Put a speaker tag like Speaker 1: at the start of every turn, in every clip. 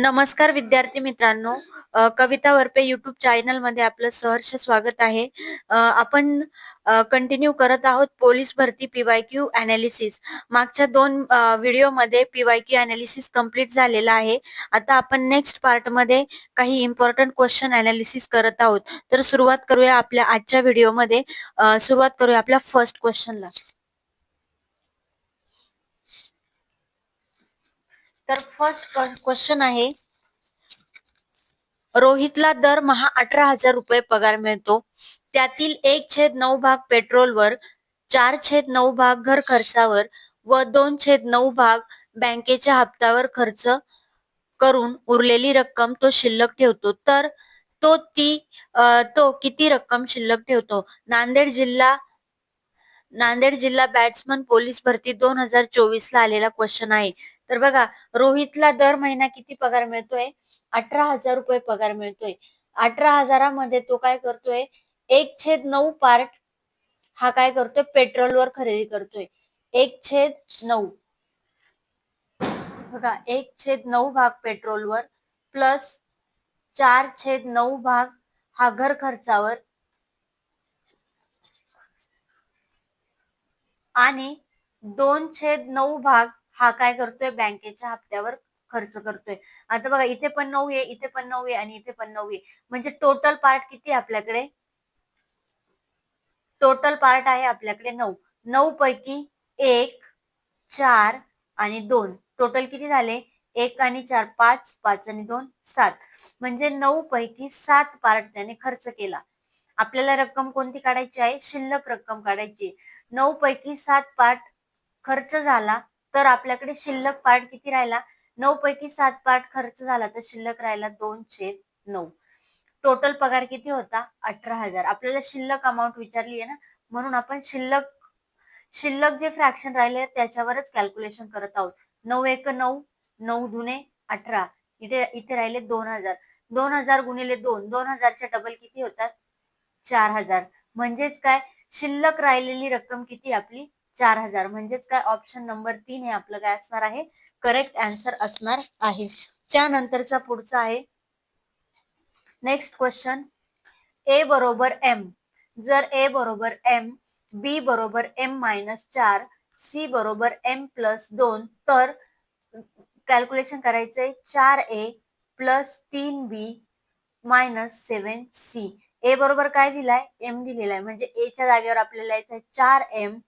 Speaker 1: नमस्कार विद्यार्थी मित्रांनो. कविता वरपे युट्यूब चॅनलमध्ये आपलं सहर्ष स्वागत आहे. आपण कंटिन्यू करत आहोत पोलीस भरती पीवाय क्यू अनालिसिस मागच्या दोन व्हिडिओमध्ये पीवाय क्यू अनालिसिस कंप्लीट झालेला आहे. आता आपण नेक्स्ट पार्टमध्ये काही इम्पॉर्टंट क्वेश्चन अनालिसिस करत आहोत. तर सुरुवात करूया आपल्या आजच्या व्हिडिओमध्ये मध्ये. सुरुवात करूया आपल्या फर्स्ट क्वेश्चनला तर फर्स्ट क्वेश्चन आहे रोहितला दरमहा अठरा हजार रुपये पगार मिळतो. त्यातील एक छेद नऊ भाग पेट्रोलवर चार छेद नऊ भाग घर खर्चावर व दोन छेद नऊ भाग बँकेच्या हप्त्यावर खर्च करून उरलेली रक्कम तो शिल्लक ठेवतो. तर तो ती आ, तो किती रक्कम शिल्लक ठेवतो? नांदेड जिल्हा नांदेड जिल्हा बॅट्समन पोलीस भरती दोन हजार चोवीस ला आलेला क्वेश्चन आहे. तर बघा रोहितला दर महिना किती पगार मिळतोय? अठरा हजार रुपये पगार मिळतोय. अठरा हजारामध्ये तो काय करतोय? एक छेद नऊ पार्ट हा काय करतोय? पेट्रोलवर खरेदी करतोय. एक छेद नऊ. बघा एक छेद नऊ भाग पेट्रोलवर प्लस चार छेद नऊ भाग हा घर खर्चावर. आणि दोन छेद नऊ भाग हा काय करतोय? बँकेच्या हप्त्यावर खर्च करतोय. आता बघा इथे पण नऊ आहे इथे पण नऊ आहे आणि इथे पण नऊ आहे. म्हणजे टोटल पार्ट किती आपल्याकडे? टोटल पार्ट आहे आपल्याकडे नऊ. नऊ पैकी एक चार आणि दोन. टोटल किती झाले? एक आणि चार पाच पाच आणि दोन सात. म्हणजे नऊ पैकी सात पार्ट त्याने खर्च केला. आपल्याला रक्कम कोणती काढायची आहे? शिल्लक रक्कम काढायची नऊ पैकी सात पार्ट खर्च झाला तर आपल्याकडे शिल्लक पार्ट किती राहिला? नऊ पैकी सात पार्ट खर्च झाला तर शिल्लक राहिला दोनशे नऊ. टोटल पगार किती होता? अठरा हजार. आपल्याला शिल्लक अमाऊंट विचारली आहे ना? म्हणून आपण शिल्लक शिल्लक जे फ्रॅक्शन राहिले त्याच्यावरच कॅल्क्युलेशन करत आहोत. नऊ एक नऊ नऊ दुने अठरा. इथे इथे राहिले दोन हजार. दोन हजार गुणिले दोन. दोन हजारच्या डबल किती होतात? चार हजार. म्हणजेच काय? शिल्लक राहिलेली रक्कम किती आपली? चार हजार. म्हणजेच काय? ऑप्शन नंबर तीन हे आपलं काय असणार आहे? करेक्ट आन्सर असणार आहे. त्यानंतरचा पुढचा आहे. नेक्स्ट क्वेश्चन ए बरोबर एम जर ए बरोबर एम बी बरोबर एम मायनस चार सी बरोबर एम प्लस दोन तर कॅल्क्युलेशन करायचंय चार ए प्लस तीन बी मायनस सेवन सी ए बरोबर काय दिलाय? एम दिलेला आहे. म्हणजे एच्या जागेवर आपल्याला यायचं चार एम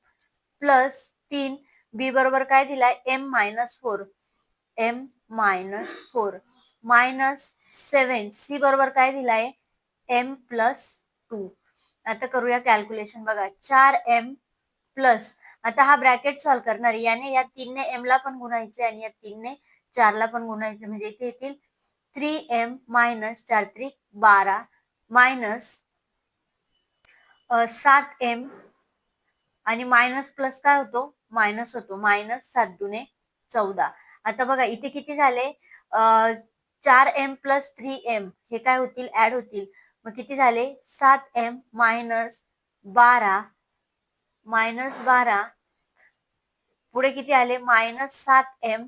Speaker 1: प्लस तीन बी बरोबर काय दिलाय? M minus four. M minus four. Minus seven C बरोबर काय दिलाय? M plus two. आता करूया कॅल्क्युलेशन बघा. चार एम प्लस. आता हा ब्रॅकेट सॉल्व्ह करणार. याने या तीनने एम ला पण गुणायचे आणि या तीनने चारला पण गुणायचे. म्हणजे इथे येतील थ्री एम मायनस चार त्रिक बारा मायनस सात एम आणि मायनस प्लस काय होतो? मायनस होतो. मायनस सात दुने चौदा. आता बघा इथे किती झाले? चार एम प्लस थ्री एम हे काय होतील? ऍड होतील. मग किती झाले? सात एम मायनस बारा. मायनस बारा. पुढे किती आले? मायनस सात एम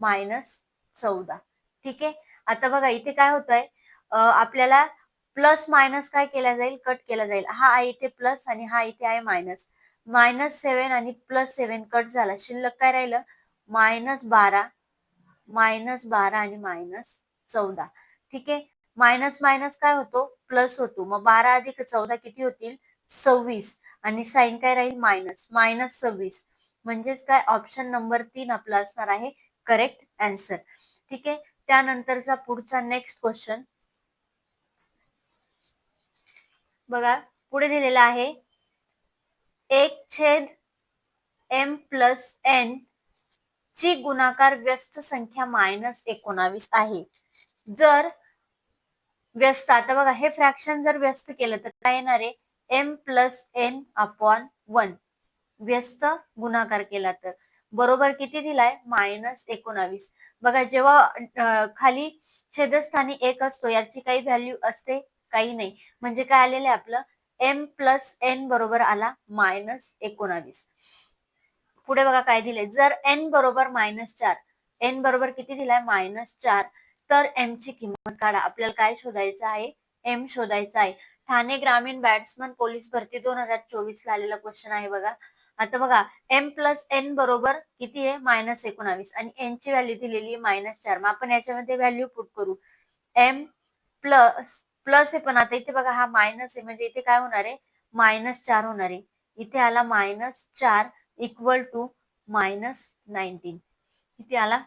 Speaker 1: मायनस चौदा. ठीक आहे? आता बघा इथे काय होत आहे आपल्याला प्लस मायनस काय केला जाईल? कट केला जाईल. हा आहे इथे प्लस आणि हा इथे आहे मायनस मायनस सेवन आणि प्लस सेवन कट झाला. शिल्लक काय राहिलं? मायनस बारा मायनस बारा आणि मायनस चौदा. ठीक आहे? मायनस मायनस काय होतो? प्लस होतो. मग बारा अधिक चौदा किती होतील? सव्वीस. आणि साईन काय राहील? मायनस. मायनस सव्वीस. म्हणजेच काय? ऑप्शन नंबर तीन आपला असणार आहे. करेक्ट आन्सर ठीक आहे? त्यानंतरचा पुढचा नेक्स्ट क्वेश्चन. बघा पुढे दिलेला आहे. एक छेद एम प्लस एन ची गुणाकार व्यस्त संख्या मायनस एकोणावीस आहे. जर व्यस्त आता बघा हे फ्रॅक्शन जर व्यस्त केलं तर काय येणार आहे? M plus N upon one व्यस्त गुणाकार केला तर. बरोबर किती दिलाय? मायनस एकोणावीस. बघा जेव्हा खाली छेदस्थानी एक असतो याची काही व्हॅल्यू असते? काही नाही. म्हणजे काय आलेलं आहे आपलं? एम प्लस एन बरोबर आला मायनस एकोणावीस. पुढे बघा काय दिले जर एन बरोबर मायनस चार एन बरोबर किती दिलाय? मायनस चार. तर एम ची किंमत काढा. आपल्याला काय शोधायचं आहे? एम शोधायचं आहे. ठाणे ग्रामीण बॅट्समन पोलीस भरती दोन हजार चोवीस ला आलेला क्वेश्चन आहे बघा. आता बघा एम प्लस एन बरोबर किती आहे? मायनस एकोणावीस. आणि एन ची व्हॅल्यू दिलेली आहे मायनस चार. मग आपण याच्यामध्ये व्हॅल्यू पुट करू. एम प्लस प्लस आहे पण आता इथे बघा हा मायनस आहे. म्हणजे इथे काय होणार आहे? मायनस चार होणार आहे. इथे आला मायनस चार इक्वल टू मायनस नाईन्टीन इथे आला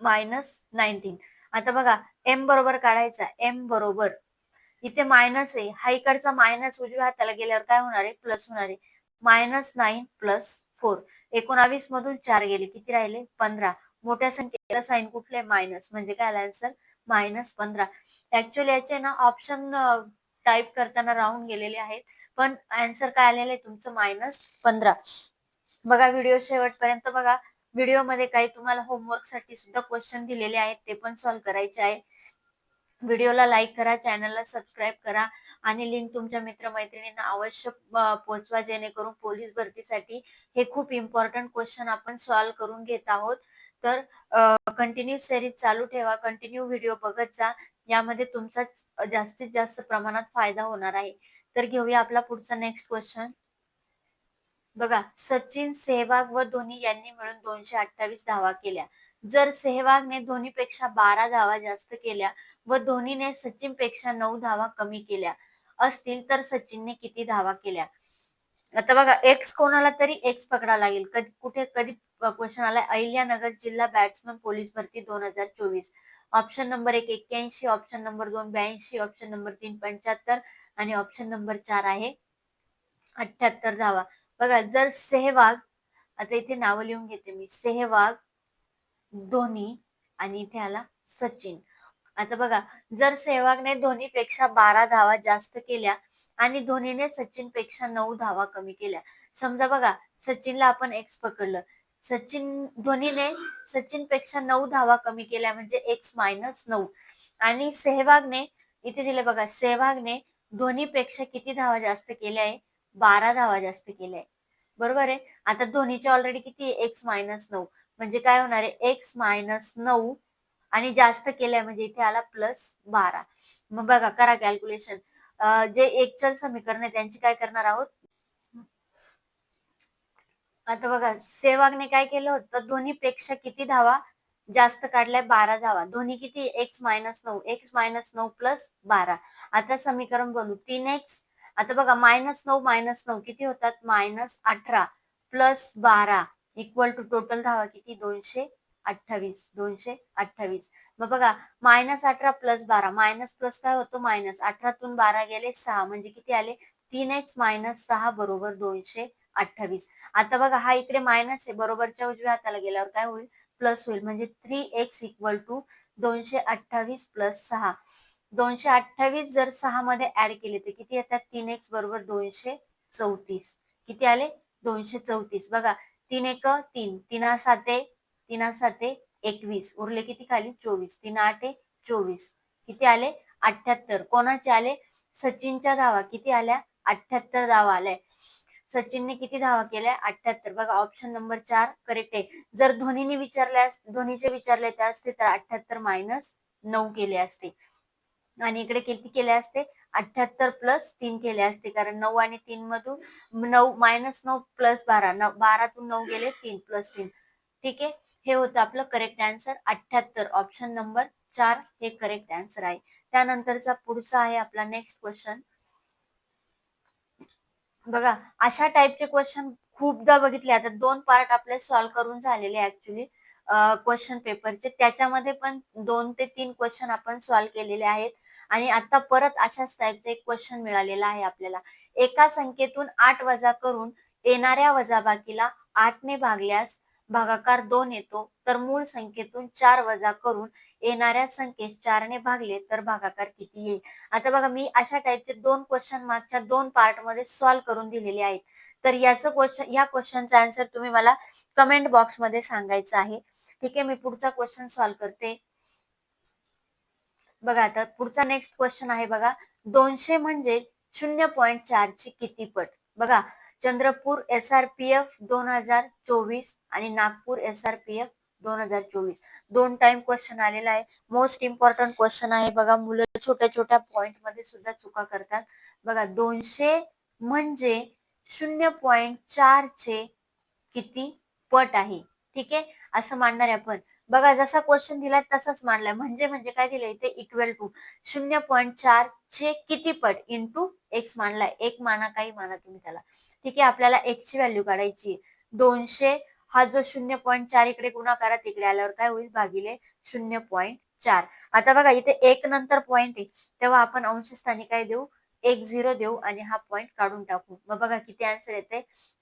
Speaker 1: मायनस नाईन्टीन आता बघा एम बरोबर काढायचा. एम बरोबर. इथे मायनस आहे. हा इकडचा मायनस उजव्या हाताला गेल्यावर काय होणार आहे? प्लस होणार आहे. मायनस नाईन प्लस फोर एकोणावीस मधून चार गेले. किती राहिले? पंधरा. मोठ्या संख्येला साईन कुठले? मायनस म्हणजे काय आला आन्सर मायनस पंधरा. ऍक्च्युअली याचे ना ऑप्शन टाईप करताना राहून गेलेले आहेत. पण आन्सर काय आलेलं आहे तुमचं? मायनस पंधरा. बघा व्हिडिओ शेवटपर्यंत बघा. व्हिडिओमध्ये काही तुम्हाला होमवर्कसाठी सुद्धा क्वेश्चन दिलेले आहेत. ते पण सॉल्व्ह करायचे आहे. व्हिडिओला लाईक करा चॅनलला सबस्क्राईब करा. आणि लिंक तुमच्या मित्रमैत्रिणींना अवश्य पोहोचवा जेणेकरून पोलीस भरतीसाठी हे खूप इम्पॉर्टंट क्वेश्चन आपण सॉल्व्ह करून घेत आहोत. तर कंटिन्यू सिरीज चालू ठेवा कंटिन्यू व्हिडिओ बघत जा. यामध्ये तुमचा जास्तीत जास्त प्रमाणात फायदा होणार आहे. तर घेऊया आपला पुढचा नेक्स्ट क्वेश्चन बघा सचिन सेहवाग व धोनी यांनी मिळून दोनशे अठ्ठावीस धावा केल्या. जर सेहवागने धोनीपेक्षा बारा धावा जास्त केल्या व धोनीने सचिनपेक्षा नऊ धावा कमी केल्या असतील तर सचिनने किती धावा केल्या? आता बघा एक्स कोणाला तरी एक्स पकडा लागेल. कधी कुठे कधी क्वेश्चन आलाय अहिल्यानगर जिल्हा बॅट्समन पोलीस भरती दोन हजार चोवीस. ऑप्शन नंबर एक एक्क्याऐंशी ऑप्शन नंबर दोन ब्याऐंशी ऑप्शन नंबर तीन पंच्याहत्तर आणि ऑप्शन नंबर चार आहे अठ्याहत्तर धावा. बघा जर सेहवाग आता इथे नावं लिहून घेते मी. सेहवाग धोनी आणि इथे आला सचिन. आता बघा जर सेहवागने धोनीपेक्षा बारा धावा जास्त केल्या आणि धोनीने सचिनपेक्षा नऊ धावा कमी केल्या. समजा बघा सचिनला आपण एक्स पकडलं. सचिन धोनीने सचिनपेक्षा नऊ धावा कमी केल्या म्हणजे एक्स मायनस नऊ. आणि सेहवागने इथे दिले बघा सेहवागने धोनीपेक्षा किती धावा जास्त केल्या आहे? बारा धावा जास्त केल्या आहे. बरोबर आहे? आता धोनीचे ऑलरेडी किती एक्स मायनस नऊ. म्हणजे काय होणार आहे? एक्स मायनस नऊ आणि जास्त केलंय म्हणजे इथे आला प्लस बारा. मग बघा करा कॅल्क्युलेशन जे एकचल समीकरण आहे त्यांची काय करणार आहोत? आता बघा सेवागने काय केलं होतं? दोन्ही पेक्षा किती धावा जास्त काढलाय? बारा धावा. दोन्ही किती? एक्स मायनस नऊ. एक्स मायनस नऊ प्लस बारा. आता समीकरण बोलू तीन एक्स आता बघा मायनस नऊ मायनस नऊ. किती होतात? मायनस अठरा प्लस बारा इक्वल टू टोटल धावा किती? दोनशे अठ्ठावीस. दोनशे अठ्ठावीस. मग बघा मायनस अठरा प्लस बारा. मायनस प्लस काय होतो? मायनस अठरातून बारा गेले सहा. म्हणजे किती आले? तीन एक्स मायनस सहा बरोबर दोनशे अठ्ठावीस. आता बघा हा इकडे मायनस आहे. बरोबरच्या उजव्या हाताला गेल्यावर काय होईल? प्लस होईल. म्हणजे थ्री एक्स इक्वल टू दोनशे अठ्ठावीस प्लस सहा. दोनशे अठ्ठावीस जर सहा मध्ये ऍड केले तर किती येतात? तीन एक्स बरोबर दोनशे चौतीस. किती आले? दोनशे चौतीस. बघा तीन एक तीन. तीना साते तीना साते एकवीस. उरले किती खाली? चोवीस. तीन आठ चोवीस. किती आले? अठ्याहत्तर कोणाचे आले? सचिनच्या धावा. किती आल्या? अठ्याहत्तर धावा आल्या. सचिनने किती धावा केल्या? अठ्याहत्तर. बघा ऑप्शन नंबर चार करेक्ट आहे. जर धोनीने विचारल्यास धोनीचे विचारले ते असते तर अठ्याहत्तर मायनस नऊ केले असते. आणि इकडे किती केले असते? अठ्याहत्तर प्लस तीन केले असते कारण नऊ आणि तीन मधून नऊ मायनस नऊ प्लस बारा नऊ बारातून नऊ गेले तीन प्लस तीन. ठीक आहे? हे होतं आपलं करेक्ट आन्सर अठ्याहत्तर. ऑप्शन नंबर चार हे करेक्ट आन्सर आहे. त्यानंतरचा पुढचा आहे आपला नेक्स्ट क्वेश्चन बघा अशा टाईपचे क्वेश्चन खूपदा बघितले. आता दोन पार्ट आपले सॉल्व्ह करून झालेले ऍक्च्युली क्वेश्चन पेपरचे त्याच्यामध्ये पण दोन ते तीन क्वेश्चन आपण सॉल्व्ह केलेले आहेत. आणि आता परत अशाच टाईपचा एक क्वेश्चन मिळालेला आहे आपल्याला. एका संख्येतून आठ वजा करून येणाऱ्या वजाबाकीला आठने भागल्यास भागाकार दोन येतो. तर मूळ संख्येतून चार वजा करून येणाऱ्या संख्येस चारने भागले तर भागाकार किती येईल? आता बघा मी अशा टाईपचे दोन क्वेश्चन मागच्या दोन पार्टमध्ये सॉल्व्ह करून दिलेले आहेत. तर याचं क्वेश्चन या क्वेश्चनचा आन्सर तुम्ही मला कमेंट बॉक्समध्ये सांगायचं आहे. ठीक आहे मी पुढचा क्वेश्चन सॉल्व्ह करते. बघा आता पुढचा नेक्स्ट क्वेश्चन आहे बघा. दोनशे म्हणजे शून्य पॉईंट चार ची किती पट? बघा Chandrapur S R P F दोन हजार चोवीस आणि Nagpur S R P F दोन हजार चोवीस. दोन टाइम क्वेश्चन आलेला आहे. मोस्ट इम्पॉर्टंट क्वेश्चन आहे. बघा मुलं छोट्या छोट्या पॉइंटमध्ये सुद्धा चुका करतात. बघा दोनशे म्हणजे शून्य पॉइंट चार चे किती पट आहे? ठीक आहे? असं मांडणार आहे आपण. बघा जसा क्वेश्चन दिलाय तसाच मांडलाय. म्हणजे म्हणजे काय दिलंय? इथे इक्वल टू शून्य पॉईंट चार चे किती पट इंटू एक्स मानलाय एक माना काही माना तुम्ही त्याला. ठीक आहे? आपल्याला एक्सची व्हॅल्यू काढायची दोनशे हा जो शून्य पॉईंट चार इकडे गुणाकारात तिकडे आल्यावर काय होईल? भागिले शून्य पॉईंट चार. आता बघा इथे एक नंतर पॉईंट आहे. तेव्हा आपण अंशस्थानी काय देऊ? एक झिरो देऊ आणि हा पॉईंट काढून टाकू. मग बघा किती आन्सर येते?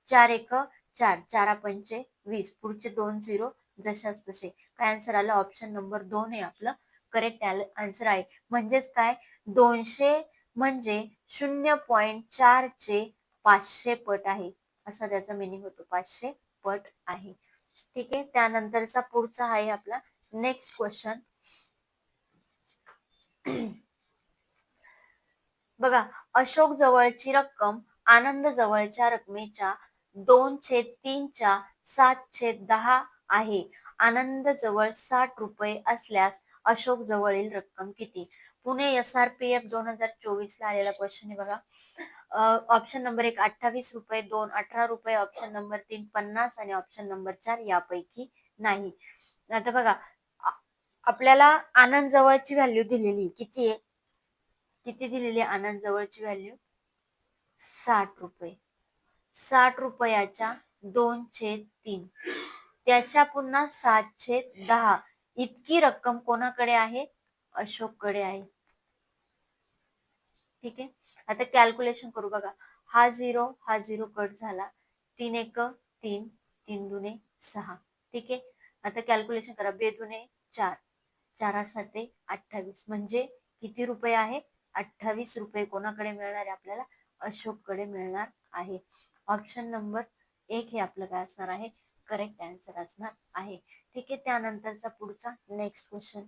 Speaker 1: चार एक चार. चारा पंचे वीस. पुढचे दोन झिरो जशाच तसे. काय आन्सर आलं? ऑप्शन नंबर दोन हे आपलं. करेक्ट आन्सर आहे. म्हणजेच काय? दोनशे म्हणजे शून्य पॉईंट चार चे पाचशे पट आहे. असा त्याचा मिनिंग होतो. पाचशे पट आहे. ठीक आहे? त्यानंतरचा पुढचा आहे आपला नेक्स्ट क्वेश्चन बघा अशोक जवळची रक्कम आनंद जवळच्या रकमेच्या दोन छेद तीनच्या सात छेद दहा आहे. आनंद जवळ साठ रुपये असल्यास अशोक जवळील रक्कम किती? Pune S R P F दोन हजार चोवीस ला आलेला क्वेश्चन आहे बघा. ऑप्शन नंबर एक अठ्ठावीस रुपये दोन अठरा रुपये ऑप्शन नंबर तीन पन्नास आणि ऑप्शन नंबर चार यापैकी नाही. आता बघा आपल्याला आनंद जवळची व्हॅल्यू दिलेली किती आहे? किती दिलेली आनंद जवळची व्हॅल्यू साठ रुपये. साठ रुपयाच्या दोन छेद तीन. त्याच्या पुन्हा सातशे दहा. इतकी रक्कम कोणाकडे आहे? अशोककडे आहे. ठीक आहे? आता कॅल्क्युलेशन करू बघा. हा झिरो हा झिरो कट झाला. तीन एक तीन तीन दुने सहा. ठीक आहे? आता कॅल्क्युलेशन करा. बेदुने चार. चारा साते अठ्ठावीस. म्हणजे किती रुपये आहे? अठ्ठावीस रुपये कोणाकडे मिळणार आहे आपल्याला? अशोककडे मिळणार आहे. ऑप्शन नंबर एक हे आपलं काय असणार आहे? करेक्ट आन्सर असणार आहे. ठीक आहे? त्यानंतरचा पुढचा नेक्स्ट क्वेश्चन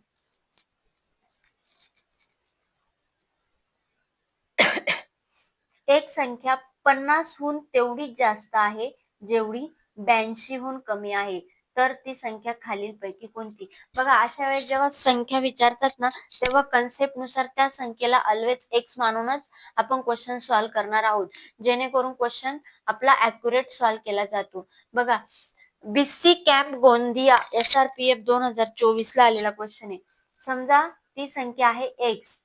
Speaker 1: एक संख्या पन्नासहून तेवढीच जास्त आहे जेवढी ब्याऐंशीहून कमी आहे. तर ती संख्या खालीलपैकी कोणती? बघा अशा वेळेस जेव्हा संख्या विचारतात ना तेव्हा कन्सेप्टनुसार त्या संख्येला अल्वेज एक्स मानूनच आपण क्वेश्चन सॉल्व्ह करणार आहोत. जेणेकरून क्वेश्चन आपला अॅक्युरेट सॉल्व्ह केला जातो. बघा BC camp Gondia S R P F दोन हजार चोवीस ला आलेला क्वेश्चन आहे. समजा ती संख्या आहे एक्स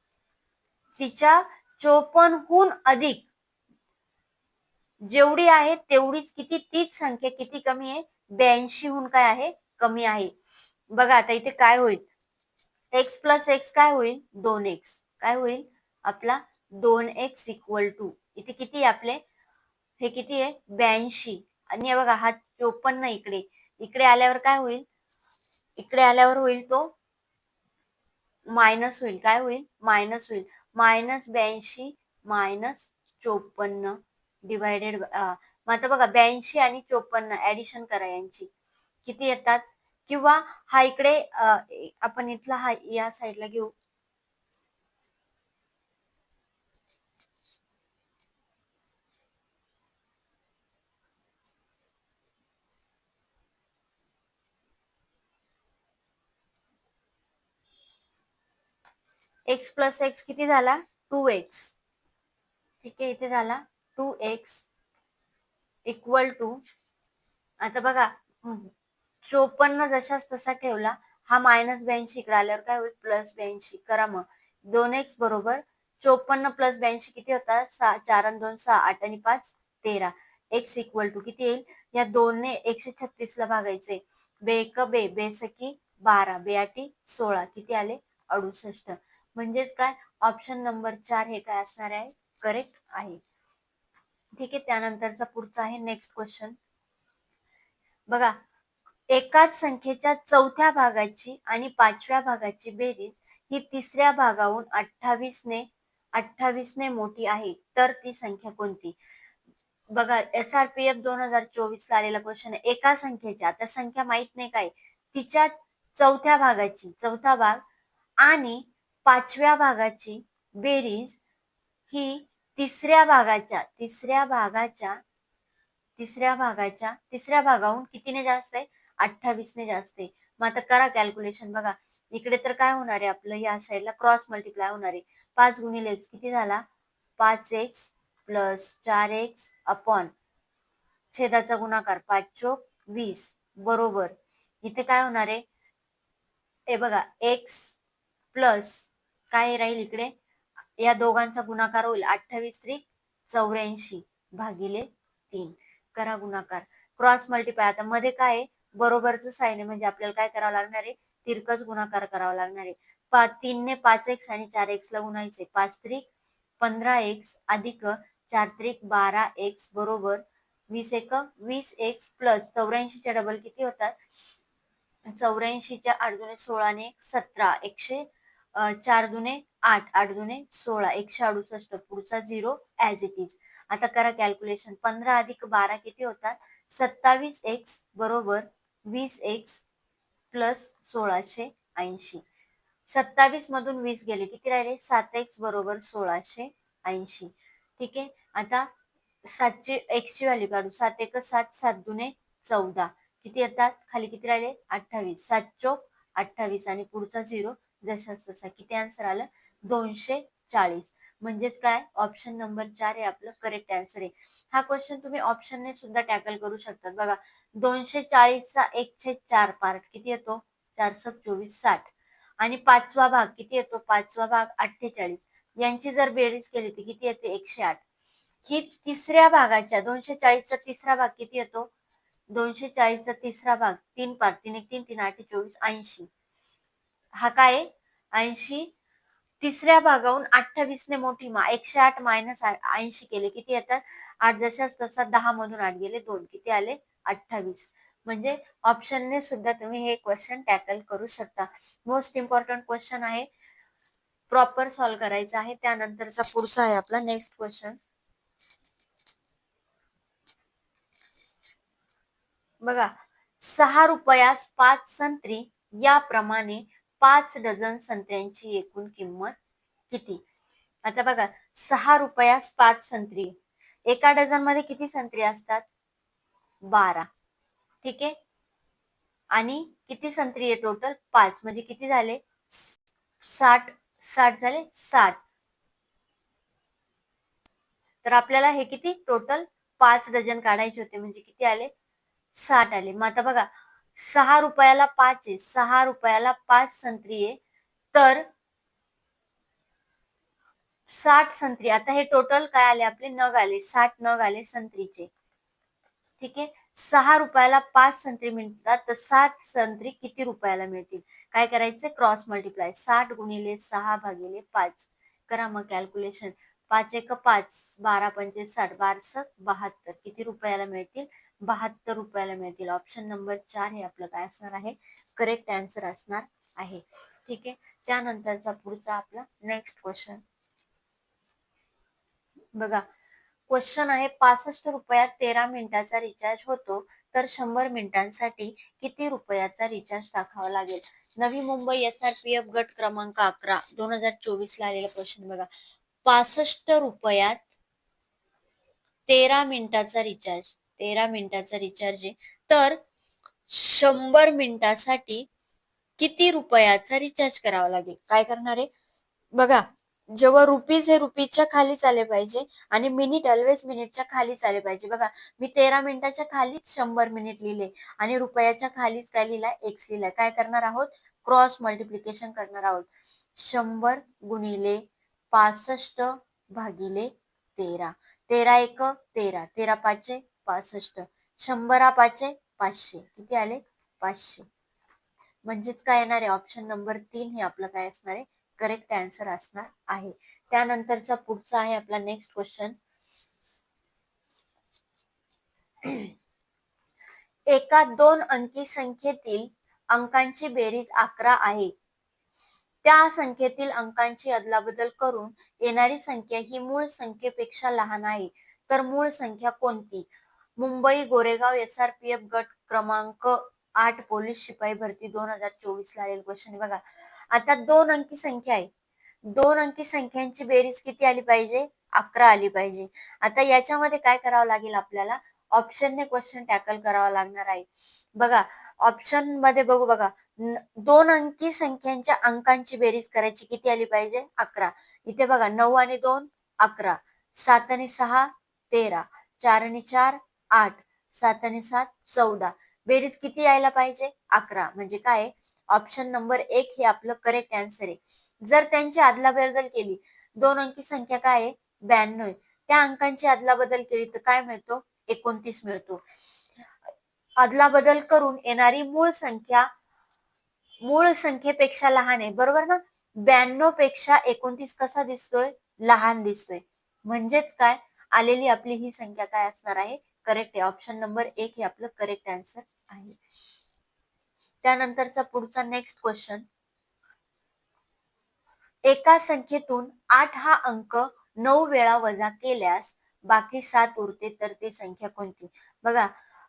Speaker 1: तिच्या चोपन्नहून अधिक जेवढी आहे तेवढीच किती तीच संख्या किती कमी आहे? ब्याऐंशीहून काय आहे? कमी आहे. बघा आता इथे काय होईल? एक्स प्लस एक्स काय होईल? दोन एक्स काय होईल? आपला दोन एक्स इक्वल टू इथे किती आहे आपले? हे किती आहे? ब्याऐंशी. आणि बघा हा चोपन्न इकडे. इकडे आल्यावर काय होईल? इकडे आल्यावर होईल तो मायनस होईल. काय होईल? मायनस होईल. मायनस ब्याऐंशी मायनस चोपन्न. डिवायडेड मग आता बघा ब्याऐंशी आणि चोपन्न ऍडिशन करा यांची. किती येतात? किंवा हा इकडे आपण इथला हा या साईडला घेऊ. एक्स प्लस एक्स किती झाला? टू एक्स ठीक आहे इथे झाला. टू एक्स इक्वल टू आता बघा चोपन्न जशाच तसा ठेवला हा मायनस ब्याऐंशी इकडे आल्यावर काय होईल? प्लस ब्याऐंशी. करा मग. दोन एक्स बरोबर चोपन्न प्लस ब्याऐंशी किती होतात? सहा चार आणि दोन सहा आठ आणि पाच तेरा. एक्स इक्वल टू किती येईल? या दोनने एकशे छत्तीस ला भागायचे. बे बे बेसकी बारा बेआटी सोळा. किती आले? अडुसष्ट. म्हणजेच काय? ऑप्शन नंबर चार हे काय असणार आहे? करेक्ट आहे. ठीक आहे त्यानंतरचा पुढचा आहे नेक्स्ट क्वेश्चन बघा एकाच संख्येच्या चौथ्या भागाची आणि पाचव्या भागाची बेरीज ही तिसऱ्या भागाहून अठ्ठावीसने अठ्ठावीसने मोठी आहे तर ती संख्या कोणती? बघा एस आर पी एफ दोन हजार चोवीस ला आलेला क्वेश्चन आहे. एका संख्येच्या आता संख्या माहीत नाही काय तिच्या चौथ्या भागाची चौथा भाग आणि पाचव्या भागाची बेरीज ही तिसऱ्या भागाच्या तिसऱ्या भागाच्या तिसऱ्या भागाच्या तिसऱ्या भागाहून कितीने जास्त आहे? अठ्ठावीसने जास्त आहे. मग आता करा कॅल्क्युलेशन बघा. इकडे तर काय होणार आहे आपलं? या साईडला क्रॉस मल्टिप्लाय होणार आहे. पाच गुणिले एक्स किती झाला? पाच एक्स प्लस चार एक्स अपॉन छेदाचा गुणाकार पाच चोक वीस. बरोबर. इथे काय होणार आहे? हे बघा एक्स प्लस काय राहील इकडे? या दोघांचा गुणाकार होईल अठ्ठावीस त्रिक चौऱ्याऐंशी भागिले तीन. करा गुणाकार. क्रॉस मल्टिप्लाय आता मध्ये काय आहे? बरोबरच साईन आहे. म्हणजे आपल्याला काय करावं लागणार आहे? तिरकस गुणाकार करावा लागणार आहे. पा तीनने पाच एक्स आणि चार एक्स ला गुणायचे. पाच त्रिक पंधरा एक्स अधिक चार त्रिक बारा एक्स बरोबर वीस एक वीस एक्स प्लस चौऱ्याऐंशीच्या डबल किती होतात? चौऱ्याऐंशीच्या आठ दुने सोळाने सतरा. एकशे चार दुने आठ आठ दुने सोळा एकशे अडुसष्ट पुढचा झिरो ऍज इट इज आता करा कॅल्क्युलेशन पंधरा अधिक बारा किती होतात? सत्तावीस एक्स बरोबर वीस एक्स प्लस सोळाशे ऐंशी. सत्तावीस मधून वीस गेले किती राहिले? सात एक्स बरोबर सोळाशे ऐंशी. ठीक आहे? आता सातशे एक्सची व्हॅल्यू काढू. सात एक सात सात दुने चौदा. किती येतात? खाली किती राहिले? अठ्ठावीस. सात चोक अठ्ठावीस आणि पुढचा झिरो जशाच तसा किती आन्सर आलं दोनशे चाळीस. म्हणजेच काय? ऑप्शन नंबर चार हे आपलं करेक्ट आन्सर आहे. हा क्वेश्चन तुम्ही ऑप्शनने सुद्धा टॅकल करू शकतात. बघा दोनशे चाळीसचा एकशे चार पार्ट किती येतो? चारशे चोवीस साठ. आणि पाचवा भाग किती येतो? पाचवा भाग अठ्ठेचाळीस. यांची जर बेरीज केली तर किती येते? एकशे आठ. ही तिसऱ्या भागाच्या दोनशे चाळीसचा तिसरा भाग किती येतो? दोनशे चाळीसचा तिसरा भाग तीन पार्ट तीन एक तीन तीन आठ चोवीस ऐंशी. हा काय ऐंशी. तिसऱ्या भागाहून अठ्ठावीस ने मोठी मा एकशे आठ मायनस ऐंशी केले. किती येतात? आठ जशाच तसा दहा मधून आठ गेले दोन. किती आले? अठ्ठावीस. म्हणजे ऑप्शनने सुद्धा तुम्ही हे क्वेश्चन टॅकल करू शकता. मोस्ट इम्पॉर्टंट क्वेश्चन आहे प्रॉपर सॉल्व्ह करायचा आहे. त्यानंतरचा पुढचा आहे आपला नेक्स्ट क्वेश्चन बघा सहा रुपयास पाच संत्री याप्रमाणे पाच डझन संत्र्यांची एकूण किंमत किती? आता बघा सहा रुपयास पाच संत्री. एका डझनमध्ये किती संत्री असतात? बारा. ठीक आहे? आणि किती संत्री आहे टोटल पाच. म्हणजे किती झाले? साठ. साठ झाले? साठ. तर आपल्याला हे किती? टोटल पाच डझन काढायचे होते. म्हणजे किती आले? साठ आले. मग आता बघा सहा रुपयाला पाच आहे सहा रुपयाला पाच संत्री आहे. तर साठ संत्री आता हे टोटल काय आले आपले? नग आले साठ नग आले संत्रीचे. ठीक आहे? सहा रुपयाला पाच संत्री मिळतात तर साठ संत्री किती रुपयाला मिळतील? काय करायचं? क्रॉस मल्टिप्लाय साठ गुणिले सहा भागिले पाच. करा मग कॅल्क्युलेशन पाच एक पाच बारा पंचे साठ बारस बहात्तर. किती रुपयाला मिळतील? बहात्तर रुपयाला मिळतील. ऑप्शन नंबर चार हे आपलं काय असणार आहे? करेक्ट आन्सर असणार आहे. ठीक आहे? त्यानंतरचा पुढचा आपला नेक्स्ट क्वेश्चन बघा क्वेश्चन आहे पासष्ट रुपयात तेरा मिनिटाचा रिचार्ज होतो तर शंभर मिनिटांसाठी किती रुपयाचा रिचार्ज टाकावा लागेल? Navi Mumbai S R P F गट क्रमांक अकरा दोन हजार चोवीस ला आलेला क्वेश्चन बघा. पासष्ट रुपयात तेरा मिनिटाचा रिचार्ज तेरा मिनिटाचा रिचार्ज आहे. तर शंभर मिनिटासाठी किती रुपयाचा रिचार्ज करावा लागेल? काय करणार आहे? बघा जेव्हा रुपीज हे रुपीजच्या खालीच आले पाहिजे आणि मिनिट ऑलवेज मिनिटच्या खालीच आले पाहिजे. बघा मी तेरा मिनिटाच्या खालीच शंभर मिनिट लिहिले आणि रुपयाच्या खालीच काय लिहिला? एक्स लिहिला. काय करणार आहोत? क्रॉस मल्टिप्लिकेशन करणार आहोत. शंभर गुणिले पासष्ट भागिले तेरा. तेरा एक तेरा. तेरा पाचशे पासष्ट. शंभरा पाचे पाचशे. किती आले? पाचशे. म्हणजेच काय येणार आहे? ऑप्शन नंबर तीन हे आपलं काय असणार आहे? करेक्ट आन्सर असणार आहे. त्यानंतरचा पुढचा आहे आपला नेक्स्ट क्वेश्चन एका दोन अंकी संख्येतील अंकांची बेरीज अकरा आहे. त्या संख्येतील अंकांची अदलाबदल करून येणारी संख्या ही मूळ संख्येपेक्षा लहान आहे. तर मूळ संख्या कोणती? Mumbai Goregaon S R P F गट क्रमांक आठ पोलीस शिपाई भरती दोन हजार चोवीस ला आलेला क्वेश्चन बघा आता दोन अंकी संख्या आहे. दोन अंकी संख्यांची बेरीज किती आली पाहिजे? अकरा आली पाहिजे. आता याच्यामध्ये काय करावं लागेल आपल्याला? ऑप्शनने क्वेश्चन टॅकल करावा लागणार आहे. बघा ऑप्शनमध्ये बघू बघा. दोन अंकी संख्यांच्या अंकांची बेरीज करायची किती आली पाहिजे? अकरा. इथे बघा नऊ आणि दोन अकरा. सात आणि सहा तेरा. चार आणि चार आठ सात आणि सात चौदा. बेरीज किती यायला पाहिजे? अकरा. म्हणजे काय? ऑप्शन नंबर एक हे आपलं करेक्ट आन्सर आहे. जर त्यांची अदला बदल केली दोन अंकी संख्या काय आहे? ब्याण्णव. त्या अंकांची अदला बदल केली तर काय मिळतो? एकोणतीस मिळतो. अदला बदल करून येणारी मूळ संख्या मूळ संख्येपेक्षा लहान आहे. बरोबर ना? ब्याण्णवपेक्षा एकोणतीस कसा दिसतोय? लहान दिसतोय. म्हणजेच काय? आलेली आपली ही संख्या काय असणार आहे? करेक्ट आहे. ऑप्शन नंबर एक हे आपलं करेक्ट आन्सर आहे. त्यानंतरचा पुढचा नेक्स्ट क्वेश्चन एका संख्येतून आठ हा अंक नऊ वेळा वजा केल्यास बाकी सात उरते तर ती संख्या कोणती? बघा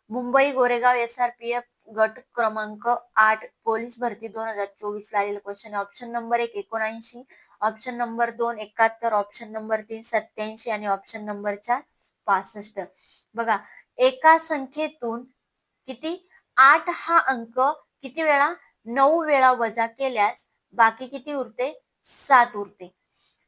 Speaker 1: Mumbai Goregaon S R P F गट क्रमांक आठ पोलीस भरती दोन हजार चोवीस ला आलेला क्वेश्चन ऑप्शन नंबर एक एकोणऐंशी. ऑप्शन नंबर दोन एकाहत्तर. ऑप्शन नंबर तीन सत्याऐंशी. आणि ऑप्शन नंबर चार पासष्ट. बघा एका संख्येतून किती? आठ हा अंक किती वेळा? नऊ वेळा वजा केल्यास बाकी किती उरते? सात उरते.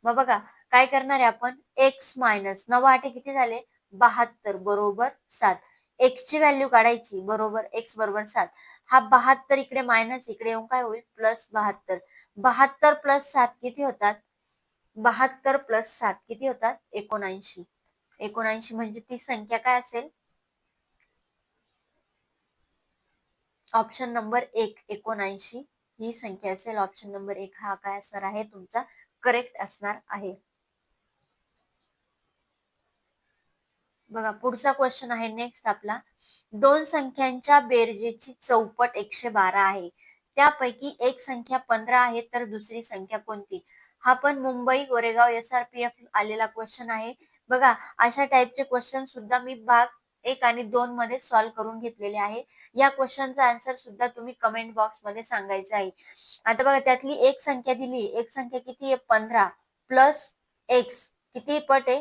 Speaker 1: मग बघा काय करणार आहे आपण? एक्स मायनस नऊ आठे किती झाले? बहात्तर बरोबर सात. एक्स ची व्हॅल्यू काढायची बरोबर एक्स बरोबर सात. हा बहात्तर इकडे मायनस इकडे येऊन काय होईल? प्लस बहात्तर. बहात्तर प्लस सात किती होतात? बहात्तर प्लस सात किती होतात? एकोणऐंशी. एकोणऐंशी म्हणजे ती संख्या काय असेल? ऑप्शन नंबर एक एकोणऐंशी. ही संख्या असेल. ऑप्शन नंबर एक हा काय असणार आहे? तुमचा करेक्ट असणार आहे. बघा पुढचा क्वेश्चन आहे नेक्स्ट आपला. दोन संख्यांच्या बेरजेची चौपट एकशे बारा आहे. त्यापैकी एक संख्या पंधरा आहे तर दुसरी संख्या कोणती? हा पण Mumbai Goregaon S R P F आलेला क्वेश्चन आहे. बघा अशा टाइपचे क्वेश्चन सुद्धा मी भाग एक आणि दोन मध्ये सॉल्व्ह करून घेतलेले आहे. या क्वेश्चनचा आन्सर सुद्धा तुम्ही कमेंट बॉक्समध्ये सांगायचं आहे. आता बघा त्यातली एक संख्या दिली. एक संख्या किती आहे? पंधरा. प्लस एक्स किती पट आहे?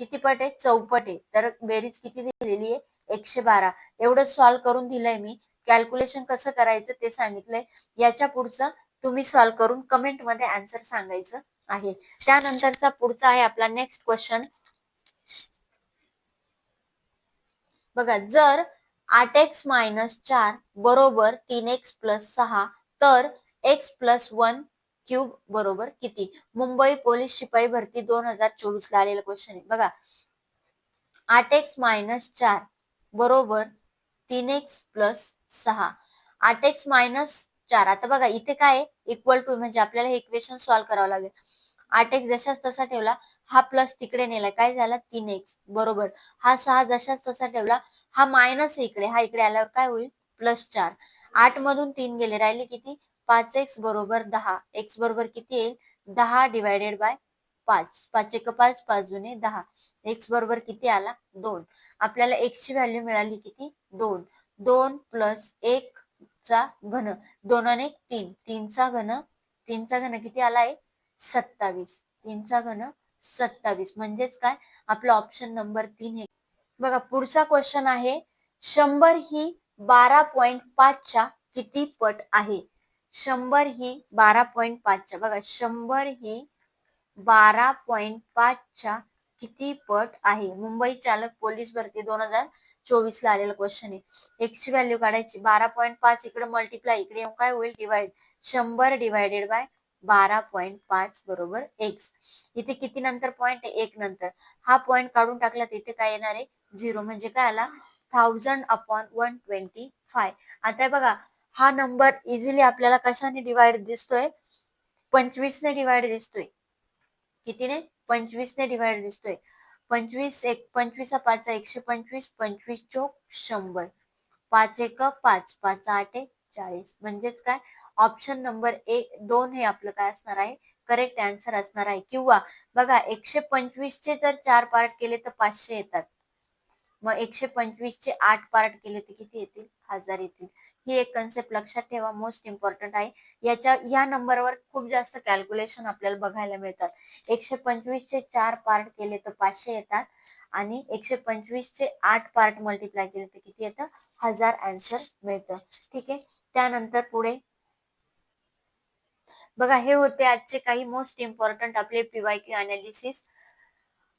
Speaker 1: किती पट आहे? चौपट आहे. तर बेरीज किती दिलेली आहे? एकशे बारा. एवढं सॉल्व्ह करून दिलंय मी. कॅल्क्युलेशन कसं करायचं ते सांगितलंय. याच्या पुढचं तुम्ही सॉल्व्ह करून कमेंटमध्ये आन्सर सांगायचं आहे. त्यानंतरचा पुढचा आहे आपला नेक्स्ट क्वेश्चन बघा जर आठ एक्स मायनस चार बरोबर तीन एक्स प्लस सहा तर एक्स प्लस वन क्यूब बरोबर किती? मुंबई पोलीस शिपाई भरती दोन हजार चोवीस ला आलेला क्वेश्चन आहे. बघा आठ एक्स मायनस चार बरोबर तीन एक्स प्लस सहा. आठ एक्स मायनस चार आता बघा इथे काय इक्वल टू म्हणजे आपल्याला हे इक्वेशन सॉल्व्ह करावं लागेल. आठ एक्स जशाच तसा ठेवला हा प्लस तिकडे नेला काय झाला? तीन एक्स बरोबर. हा सहा जशाच तसा ठेवला. हा मायनस इकडे. हा इकडे आल्यावर काय होईल? प्लस चार. आठ मधून तीन गेले. राहिले किती? पाच एक्स बरोबर दहा. एक्स बरोबर किती येईल? दहा डिवायडेड बाय पाच. पाच एक पाच पाच जुने दहा. एक्स बरोबर किती आला? दोन. आपल्याला एक्स ची व्हॅल्यू मिळाली किती? दोन. दोन प्लस एक चा घन. दोन आणि एक तीन. तीनचा घन. तीनचा घन किती आला आहे सत्तावीस. तीनचा घन सत्तावीस. म्हणजेच काय? आपला ऑप्शन नंबर तीन हे बघा पुढचा क्वेश्चन आहे शंभर ही बारा पॉइंट पाचच्या किती पट आहे? शंभर ही बारा पॉइंट पाचच्या बघा शंभर ही बारा पॉइंट पाचच्या किती पट आहे? मुंबई चालक पोलीस भरती दोन हजार चोवीस ला आलेला क्वेश्चन आहे. एक्सची व्हॅल्यू काढायची. बारा पॉईंट पाच इकडे मल्टिप्लाय इकडे येऊन काय होईल? डिवाइड शंभर डिवायडेड बाय बारा पॉईंट पाच बरोबर एक्स इथे किती नंतर पॉईंट एक नंतर. हा पॉईंट काढून टाकला तर इथे काय येणार आहे? झिरो म्हणजे काय आला? Thousand upon one twenty five आता बघा हा नंबर इझिली आपल्याला कशाने डिवाइड दिसतोय? पंचवीसने डिवाइड दिसतोय. कितीने? पंचवीसने डिवाइड दिसतोय. पंचवीस एक पंचवीस पाच एकशे पंचवीस पंचवीस चोक शंभर. पाच एक पाच. पाच आठ एक चाळीस. म्हणजेच काय? ऑप्शन नंबर एक दोन हे आपलं काय असणार आहे? करेक्ट आन्सर असणार आहे. किंवा बघा एकशे पंचवीस चे जर चार पार्ट केले तर पाचशे येतात. मग एकशे पंचवीस चे आठ पार्ट केले तर किती येतील? हजार येतील. ही एक कन्सेप्ट लक्षात ठेवा. मोस्ट इम्पॉर्टंट आहे. याच्या या नंबरवर खूप जास्त कॅल्क्युलेशन आपल्याला बघायला मिळतात. एकशे पंचवीस चे चार पार्ट केले तर पाचशे येतात. आणि एकशे पंचवीस चे आठ पार्ट मल्टिप्लाय केले तर किती येतं? हजार आन्सर मिळतं. ठीक आहे? त्यानंतर पुढे बघा हे होते आजचे काही मोस्ट इम्पॉर्टंट आपले पीवाय क्यू अनालिसिस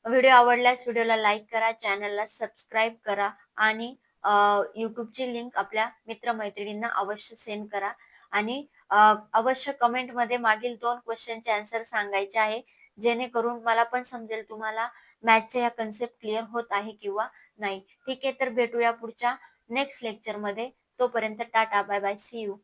Speaker 1: व्हिडिओ आवडल्यास व्हिडिओला लाईक करा चॅनलला सबस्क्राईब करा आणि यूट्यूबची लिंक आपल्या मित्रमैत्रिणींना अवश्य सेंड करा. आणि अवश्य कमेंटमध्ये मागील दोन क्वेश्चनचे आन्सर सांगायचे आहे. जेणेकरून मला पण समजेल तुम्हाला मॅथच्या या कन्सेप्ट क्लिअर होत आहे किंवा नाही. ठीक आहे तर भेटूया पुढच्या नेक्स्ट लेक्चरमध्ये तोपर्यंत tata bye bye see you